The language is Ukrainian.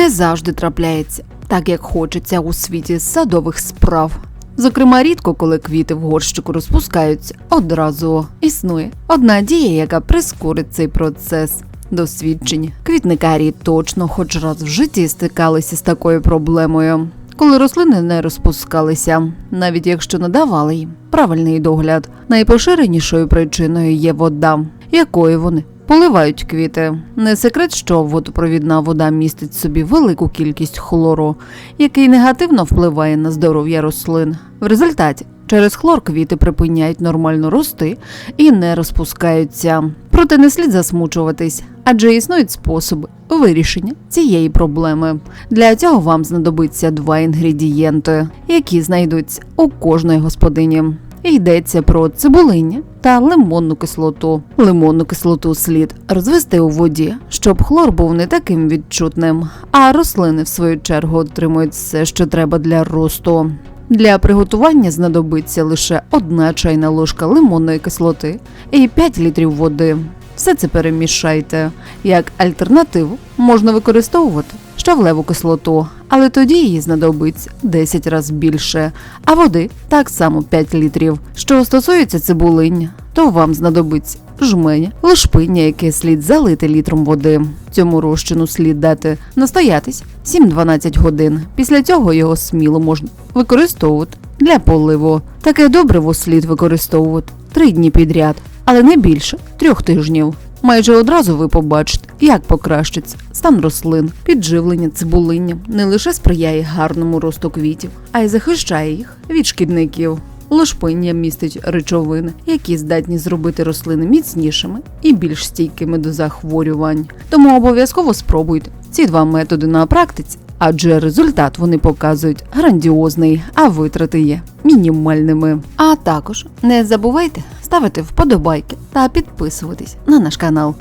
не завжди трапляється, так як хочеться у світі садових справ. Зокрема, рідко, коли квіти в горщику розпускаються, одразу існує одна дія, яка прискорить цей процес. Досвідчені квітникарі точно хоч раз в житті стикалися з такою проблемою, коли рослини не розпускалися, навіть якщо надавали їм правильний догляд. Найпоширенішою причиною є вода, якою вони поливають квіти. Не секрет, що водопровідна вода містить в собі велику кількість хлору, який негативно впливає на здоров'я рослин. В результаті через хлор квіти припиняють нормально рости і не розпускаються. Проте не слід засмучуватись, адже існують способи вирішення цієї проблеми. Для цього вам знадобиться два інгредієнти, які знайдуться у кожної господині. Йдеться про цибулиння та лимонну кислоту. Лимонну кислоту слід розвести у воді, щоб хлор був не таким відчутним, а рослини, в свою чергу, отримують все, що треба для росту. Для приготування знадобиться лише одна чайна ложка лимонної кислоти і 5 літрів води. Все це перемішайте. Як альтернативу можна використовувати щавлеву кислоту, але тоді її знадобиться 10 разів більше, а води так само 5 літрів. Що стосується цибулиння, то вам знадобиться жменя, лошпиння, яке слід залити літром води. Цьому розчину слід дати настоятись 7-12 годин. Після цього його сміло можна використовувати для поливу. Таке добриво слід використовувати 3 дні підряд, але не більше трьох тижнів. Майже одразу ви побачите, як покращиться стан рослин, підживлення цибулиння не лише сприяє гарному росту квітів, а й захищає їх від шкідників. Лошпиння містить речовини, які здатні зробити рослини міцнішими і більш стійкими до захворювань. Тому обов'язково спробуйте ці два методи на практиці, адже результат вони показують грандіозний, а витрати є мінімальними. А також не забувайте ставити вподобайки та підписуватись на наш канал.